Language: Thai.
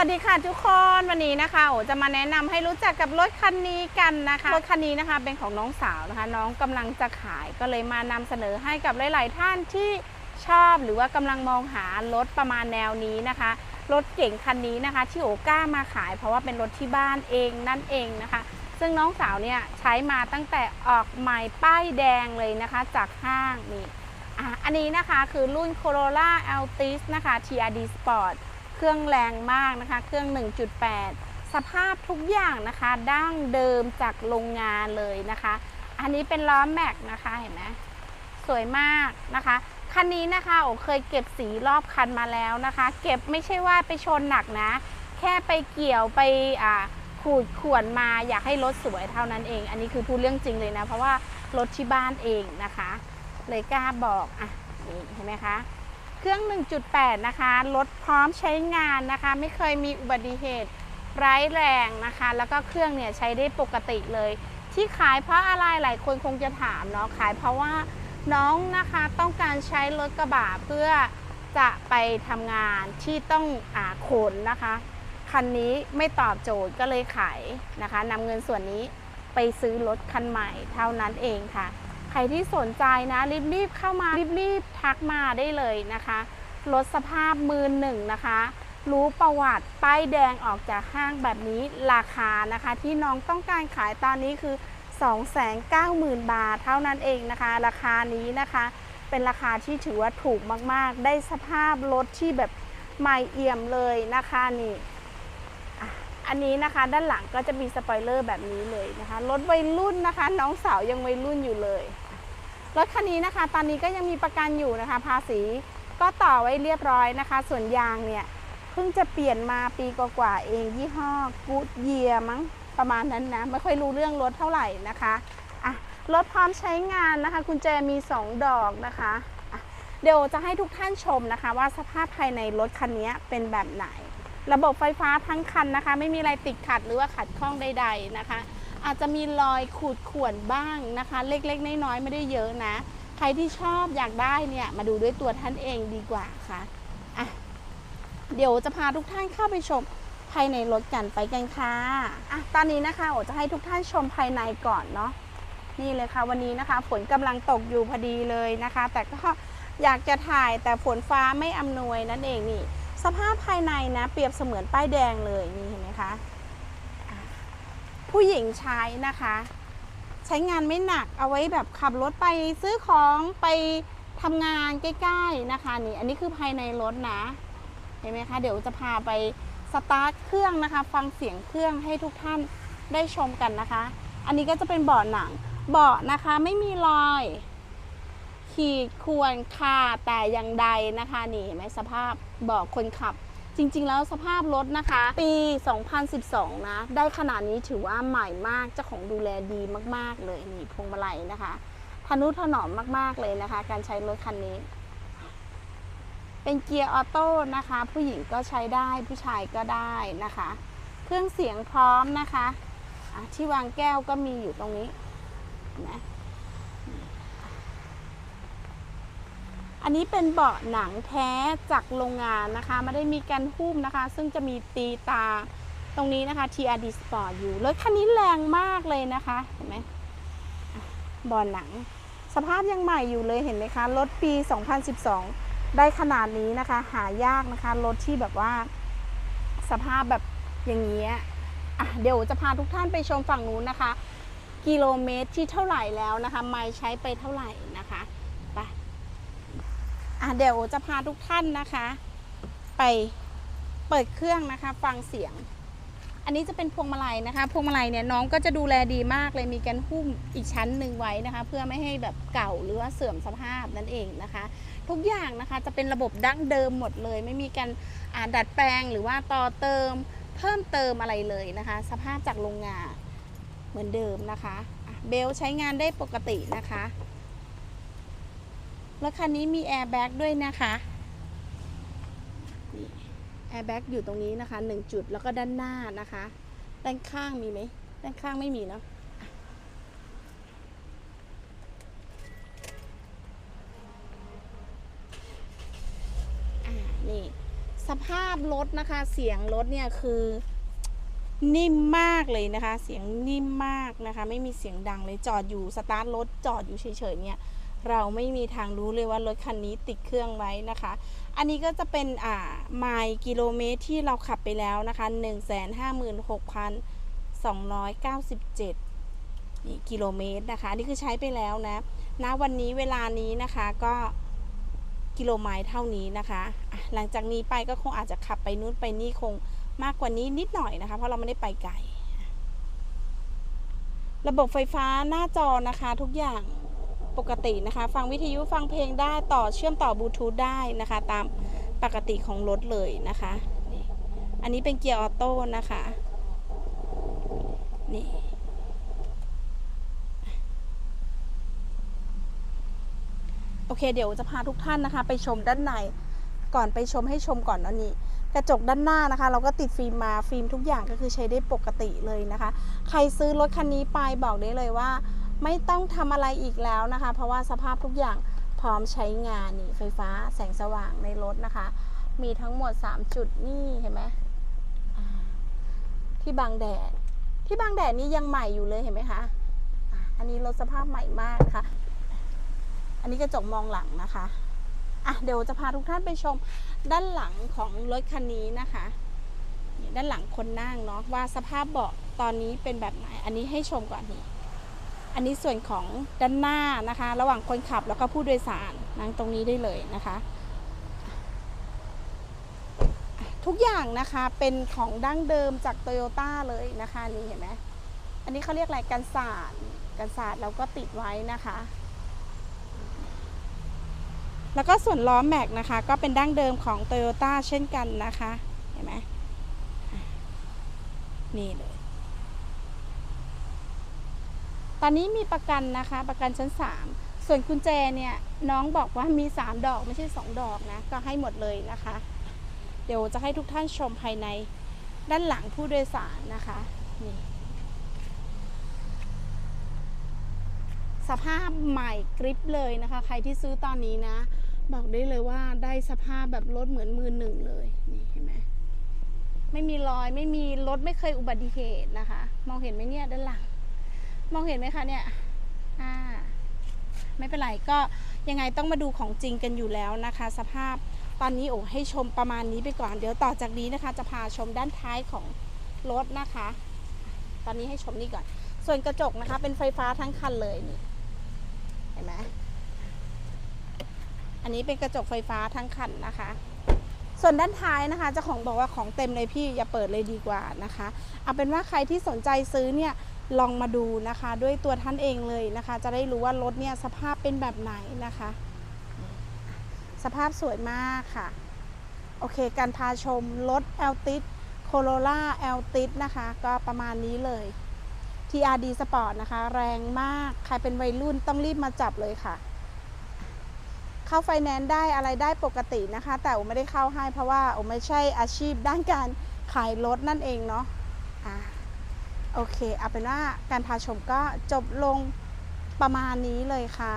วัสดีค่ะทุกคนวันนี้นะคะโอจะมาแนะนำให้รู้จักกับรถคันนี้กันนะคะรถคันนี้นะคะเป็นของน้องสาวนะคะ น้องกำลังจะขายก็เลยมานำเสนอให้กับหลาย ๆ ท่านที่ชอบหรือว่ากำลังมองหารถประมาณแนวนี้นะคะ รถเก่งคันนี้นะคะ ที่โอกล้ามาขาย เพราะว่าเป็นรถที่บ้านเองนั่นเองนะคะ ซึ่งน้องสาวเนี่ยใช้มาตั้งแต่ออกใหม่ป้ายแดงเลยนะคะ จากห้างนี่อันนี้นะคะคือรุ่น Corolla Altis นะคะ TRD Sport เครื่องแรงมากนะคะ เครื่อง 1.8 สภาพทุกอย่างนะคะดั้งเดิมจากโรงงานเลยนะคะ อันนี้เป็นล้อแม็กนะคะเห็นไหมสวยมากนะคะคันนี้นะคะโอเคยเก็บสีรอบคันมาแล้วนะคะ เก็บไม่ใช่ว่าไปชนหนักนะ แค่ไปเกี่ยวไปอ่าขูดข่วนมาอยากให้รถสวยเท่านั้นเอง อันนี้คือพูดเรื่องจริงเลยนะ เพราะว่ารถที่บ้านเองนะคะ เลยกล้าบอกอะนี่เห็นไหมคะ เครื่อง 1.8 นะคะรถพร้อมใช้งานนะคะ ไม่เคยมีอุบัติเหตุร้ายแรงนะคะ แล้วก็เครื่องเนี่ยใช้ได้ปกติเลย ที่ขายเพราะอะไรหลายคนคงจะถามเนาะขายเพราะว่าน้องนะคะต้องการใช้รถกระบะเพื่อจะไปทำงานที่ต้องอาขนนะคะ คันนี้ไม่ตอบโจทย์ก็เลยขายนะคะนำเงินส่วนนี้ไปซื้อรถคันใหม่เท่านั้นเองค่ะ รที่สนใจนะรีบๆเข้ามารีบๆทักมาได้เลยนะคะรถสภาพมือหนึ่งนะคะ รู้ประวัติป้ายแดงออกจากห้างแบบนี้ราคานะคะ ที่น้องต้องการขายตอนนี้คือ 290,000 บาทเท่านั้นเองนะคะ ราคานี้นะคะ เป็นราคาที่ถือว่าถูกมากๆ ได้สภาพรถที่แบบใหม่เอี่ยมเลยนะคะนี่อันนี้นะคะด้านหลังก็จะมีสปอยเลอร์แบบนี้เลยนะคะรถวัยรุ่นนะคะ น้องสาวยังวัยรุ่นอยู่เลย รถคันนี้นะคะ ตอนนี้ก็ยังมีประกันอยู่นะคะ ภาษีก็ต่อไว้เรียบร้อยนะคะ ส่วนยางเนี่ยเพิ่งจะเปลี่ยนมาปีกว่าๆเองยี่ห้อกูดเยียมั้งประมาณนั้นนะไม่ค่อยรู้เรื่องรถเท่าไหร่นะคะอะรถพร้อมใช้งานนะคะกุญแจมี 2 ดอกนะคะะเดี๋ยวจะให้ทุกท่านชมนะคะ ว่าสภาพภายในรถคันนี้เป็นแบบไหน ระบบไฟฟ้าทั้งคันนะคะ ไม่มีอะไรติดขัดหรือว่าขัดข้องใด ๆนะคะ อาจจะมีรอยขูดข่วนบ้างนะคะ เล็กๆ น้อยๆไม่ได้เยอะนะ ใครที่ชอบอยากได้เนี่ยมาดูด้วยตัวท่านเองดีกว่าค่ะอะ เดี๋ยวจะพาทุกท่านเข้าไปชมภายในรถกันไปกันค่ะอะตอนนี้นะคะโอจะให้ทุกท่านชมภายในก่อนเนาะนี่เลยค่ะวันนี้นะคะ ฝนกำลังตกอยู่พอดีเลยนะคะ แต่ก็อยากจะถ่ายแต่ฝนฟ้าไม่อำนวยนั่นเองนี่ สภาพภายในนะ เปรียบเสมือนป้ายแดงเลยนี่เห็นไหมคะ ผู้หญิงใช้นะคะ ใช้งานไม่หนักเอาไว้แบบขับรถไปซื้อของไปทำงานใกล้ๆนะคะนี่อันนี้คือภายในรถนะเห็นไหมคะเดี๋ยวจะพาไปสตาร์ทเครื่องนะคะ ฟังเสียงเครื่องให้ทุกท่านได้ชมกันนะคะ อันนี้ก็จะเป็นเบาะหนังเบาะนะคะไม่มีรอย ขีดข่วนขาแต่อย่างใดนะคะนี่เห็นไหมสภาพเบาะคนขับ จริง ๆ แล้วสภาพรถนะคะ ปี 2012 นะ ได้ขนาดนี้ถือว่าใหม่มากเจ้าของดูแลดีมาก ๆ เลยนี่พวงมาลัยนะคะทนุถนอมมาก ๆ เลยนะคะ การใช้รถคันนี้ เป็นเกียร์ออโต้นะคะ ผู้หญิงก็ใช้ได้ผู้ชายก็ได้นะคะ เครื่องเสียงพร้อมนะคะะที่วางแก้วก็มีอยู่ตรงนี้นไหม อันนี้เป็นเบาะหนังแท้จากโรงงานนะคะไม่ได้มีการหุ้มนะคะ ซึ่งจะมีตีตาตรงนี้นะคะ TRD Sport อยู่รถคันนี้แรงมากเลยนะคะเห็นไหมเบาะหนัง สภาพยังใหม่อยู่เลยเห็นไหมคะรถปี 2012 ได้ขนาดนี้นะคะ หายากนะคะรถที่แบบว่า สภาพแบบอย่างนี้ยอะเดี๋ยวจะพาทุกท่านไปชมฝั่งนู้นนะคะ กิโลเมตรที่เท่าไหร่แล้วนะคะ ไมล์ใช้ไปเท่าไหร่นะคะ อะเดี๋ยวจะพาทุกท่านนะคะ ไปเปิดเครื่องนะคะ ฟังเสียง อันนี้จะเป็นพวงมาลัยนะคะ พวงมาลัยเนี่ยน้องก็จะดูแลดีมากเลยมีการหุ้มอีกชั้นหนึ่งไว้นะคะ เพื่อไม่ให้แบบเก่าหรือว่าเสื่อมสภาพนั่นเองนะคะ ทุกอย่างนะคะจะเป็นระบบดั้งเดิมหมดเลย ไม่มีการอ่าดัดแปลงหรือว่าต่อเติม เพิ่มเติมอะไรเลยนะคะ สภาพจากโรงงานเหมือนเดิมนะคะเบลใช้งานได้ปกตินะคะ รถคันนี้มีแอร์แบ็กด้วยนะคะแอร์แบ็กอยู่ตรงนี้นะคะหนึ่งจุดแล้วก็ด้านหน้านะคะ ด้านข้างมีไหมด้านข้างไม่มีเนาะนี่สภาพรถนะคะ เสียงรถเนี่ยคือนิ่มมากเลยนะคะ เสียงนิ่มมากนะคะ ไม่มีเสียงดังเลยจอดอยู่สตาร์ทรถจอดอยู่เฉยๆเนี่ย เราไม่มีทางรู้เลยว่ารถคันนี้ติดเครื่องไว้นะคะ อันนี้ก็จะเป็นอ่าไมล์กิโลเมตรที่เราขับไปแล้วนะคะ 156,297นี่กิโลเมตรนะคะนี่คือใช้ไปแล้วนะณวันนี้เวลานี้นะคะก็กิโลไมล์เท่านี้นะคะ หลังจากนี้ไปก็คงอาจจะขับไปนู้นไปนี่คงมากกว่านี้นิดหน่อยนะคะ เพราะเราไม่ได้ไปไกล ระบบไฟฟ้าหน้าจอนะคะทุกอย่าง ปกตินะคะ ฟังวิทยุฟังเพลงได้ต่อเชื่อมต่อบลูทูธได้นะคะ ตามปกติของรถเลยนะคะนี่อันนี้เป็นเกียร์ออโต้นะคะนี่โอเค เดี๋ยวจะพาทุกท่านนะคะ ไปชมด้านในก่อนไปชมให้ชมก่อนเนาะนี่กระจกด้านหน้านะคะ เราก็ติดฟิล์มมาฟิล์มทุกอย่างก็คือใช้ได้ปกติเลยนะคะ ใครซื้อรถคันนี้ไปบอกได้เลยว่า ไม่ต้องทำอะไรอีกแล้วนะคะ เพราะว่าสภาพทุกอย่างพร้อมใช้งานนี่ไฟฟ้าแสงสว่างในรถนะคะ มีทั้งหมด 3 จุดนี่เห็นไหมที่บางแดด ที่บางแดดนี่ยังใหม่อยู่เลยเห็นไหมคะอันนี้รถสภาพใหม่มากนะคะ อันนี้กระจกมองหลังนะคะอะเดี๋ยวจะพาทุกท่านไปชมด้านหลังของรถคันนี้นะคะด้านหลังคนนั่งเนาะว่าสภาพเบาะตอนนี้เป็นแบบไหน อันนี้ให้ชมก่อนนี่ อันนี้ส่วนของด้านหน้านะคะ ระหว่างคนขับแล้วก็ผู้โดยสารนั่งตรงนี้ได้เลยนะคะ ทุกอย่างนะคะเป็นของดั้งเดิมจากโตโยต้าเลยนะคะนี่เห็นไหมอันนี้เขาเรียกอะไรกันศาสตร์กันศาสตร์เราก็ติดไว้นะคะ แล้วก็ส่วนล้อแม็กนะคะ ก็เป็นดั้งเดิมของโตโยต้าเช่นกันนะคะ เห็นไหมนี่เลย ตอนนี้มีประกันนะคะ ประกันชั้น 3 ส่วนกุญแจเนี่ยน้องบอกว่ามี 3 ดอกไม่ใช่ 2 ดอกนะ ก็ให้หมดเลยนะคะ เดี๋ยวจะให้ทุกท่านชมภายในด้านหลังผู้โดยสารนะคะนี่สภาพใหม่กริปเลยนะคะ ใครที่ซื้อตอนนี้นะ บอกได้เลยว่าได้สภาพแบบรถเหมือนมือหนึ่งเลยนี่เห็นไหมไม่มีรอยไม่มีรถไม่เคยอุบัติเหตุนะคะ มองเห็นไหมเนี่ยด้านหลัง มองเห็นไหมคะเนี่ยอ่าไม่เป็นไรก็ยังไงต้องมาดูของจริงกันอยู่แล้วนะคะ สภาพตอนนี้โอ้ให้ชมประมาณนี้ไปก่อน เดี๋ยวต่อจากนี้นะคะ จะพาชมด้านท้ายของรถนะคะ ตอนนี้ให้ชมนี่ก่อน ส่วนกระจกนะคะ เป็นไฟฟ้าทั้งคันเลยนี่เห็นไหมอันนี้เป็นกระจกไฟฟ้าทั้งคันนะคะ ส่วนด้านท้ายนะคะเจ้าของบอกว่าของเต็มเลยพี่อย่าเปิดเลยดีกว่านะคะ เอาเป็นว่าใครที่สนใจซื้อเนี่ย ลองมาดูนะคะ ด้วยตัวท่านเองเลยนะคะ จะได้รู้ว่ารถเนี่ยสภาพเป็นแบบไหนนะคะ สภาพสวยมากค่ะ โอเค การพาชมรถ a l t i s Corolla a l t i s นะคะ ก็ประมาณนี้เลย TRD Sport นะคะ แรงมาก ใครเป็นวัยรุ่นต้องรีบมาจับเลยค่ะ เข้าไฟแนนซ์ได้อะไรได้ปกตินะคะ แต่โอไม่ได้เข้าให้เพราะว่าโอไม่ใช่อาชีพด้านการขายรถนั่นเองเนาะ โอเค เอาเป็นว่าการพาชมก็จบลงประมาณนี้เลยค่ะ